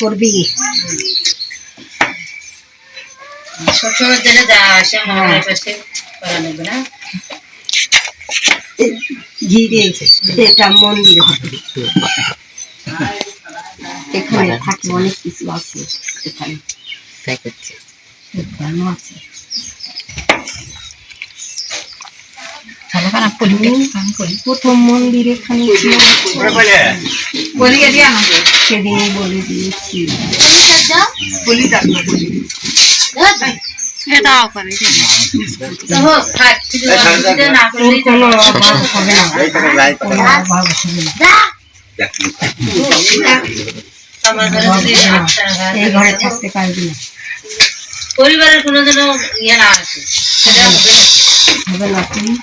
করবি সবসময় দিনে যা আসে আমার এই পাশে করা লাগবে না। ঘিরে এটা মন্দির এখানে থাকে অনেক কিছু আছে এখানে। আছে। তাহলে কারণ করি। প্রথম মন্দির এখানে ছিল সেদিন বলে দিয়েছি। বলি কোনো অভাব হবে না। কোনো অভাব হবে এই ঘরে থাকতে পারবি না। পরিবারের কোনো যেন ইয়ে না আছে। সেটা হবে না।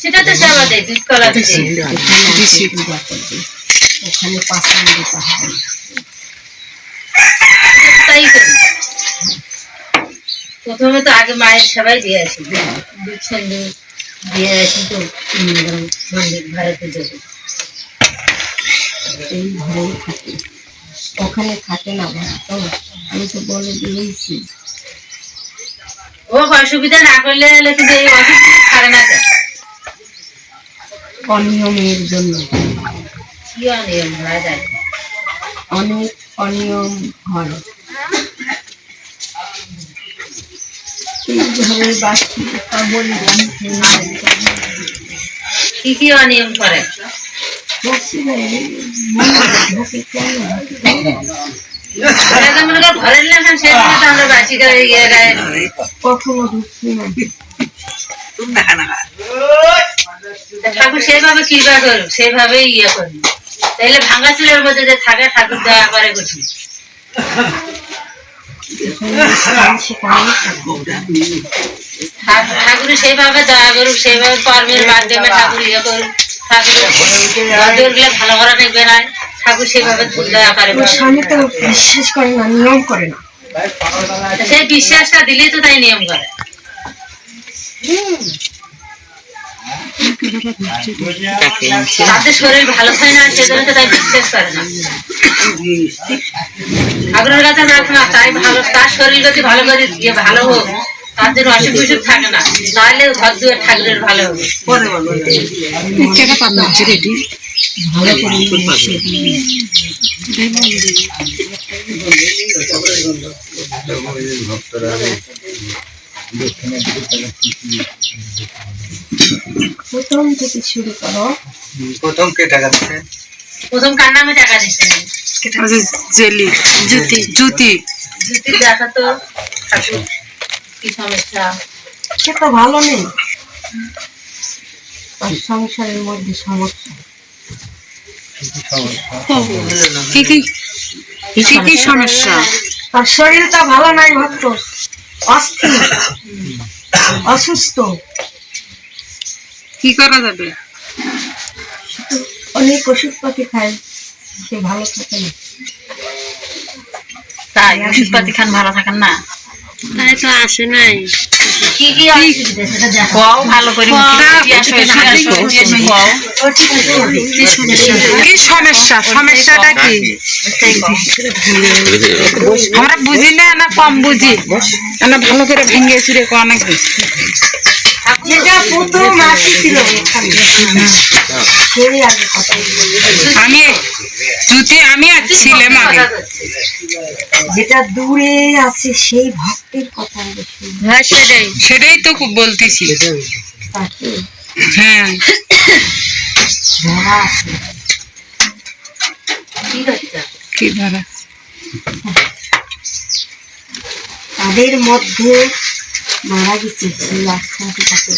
সেটা তো সেবা দুধ কলা ওখানে দিতে হবে তাই করি প্রথমে তো আগে মায়ের সেবাই দিয়ে আসি। দুধ সিন্দুর দিয়ে আসি তো। মন্দির ভারতে যাবে এই ঘরেই থাকে। ওখানে থাকে না তো আমি তো বলে দিয়েছি। ও অসুবিধা না করলে হলে কিন্তু এই অসুবিধা ছাড়ে না কেন অনিয়মের জন্য। কি অনিয়ম যায়? অনেক অনিয়ম হয়। কি কি অনিয়ম করে? কখনো ঢুকছি না ঠাকুর সেভাবে কৃপা করুক সেভাবে ইয়ে করুন তাহলে ভাঙা চুলের মধ্যে যে থাকে ঠাকুর দয়া করে করছি ঠাকুর সেইভাবে দয়া করুক সেইভাবে কর্মের মাধ্যমে ঠাকুর ইয়ে করুক ঠাকুরেরগুলো ভালো করা দেখবে না ঠাকুর সেভাবে দয়া করে স্বামী তো বিশ্বাস করে না নিয়ম করে না। সেই বিশ্বাসটা দিলেই তো তাই নিয়ম করে। তাদের শরীর ভালো হয় না সেজন্য তো তাই বিশ্বাস করে না। ঠাকুরের কাছে প্রার্থনা তাই ভালো তার শরীর যদি ভালো করে দিয়ে ভালো হোক তার জন্য অসুখ বিসুখ থাকে না। তাহলে ঘর দুয়ার ঠাকুরের ভালো হবে। ভালো করে মিশিয়ে দিবি। প্রথম থেকে শুরু করো। প্রথম কে টাকা প্রথম কার নামে টাকা জেলি জুতি জুতি। যদি দেখা তো কি সমস্যা? সে তো ভালো নেই। সংসারের মধ্যে সমস্যা। কি কি কি কি সমস্যা? তার শরীরটা ভালো নাই ভক্ত অস্থির। অসুস্থ। কি করা যাবে? অনেক ওষুধপাতি খায় সে ভালো থাকে না। তাই ওষুধপাতি খান ভালো থাকেন না? তাই তো আসে নাই। কি কি ভালো করে কি সমস্যা? সমস্যাটা কি? আমরা বুঝি না না কম বুঝি। না ভালো করে ভেঙে চুরে অনেক যেটা আমি জুতি আমি আর ছিলাম আগে যেটা দূরে আছে সেই ভক্তের কথা হ্যাঁ সেটাই। সেটাই তো খুব বলতেছি। হ্যাঁ। কি ধরা তাদের মধ্যে মারা গেছে সেই আখ্যানটি তাকে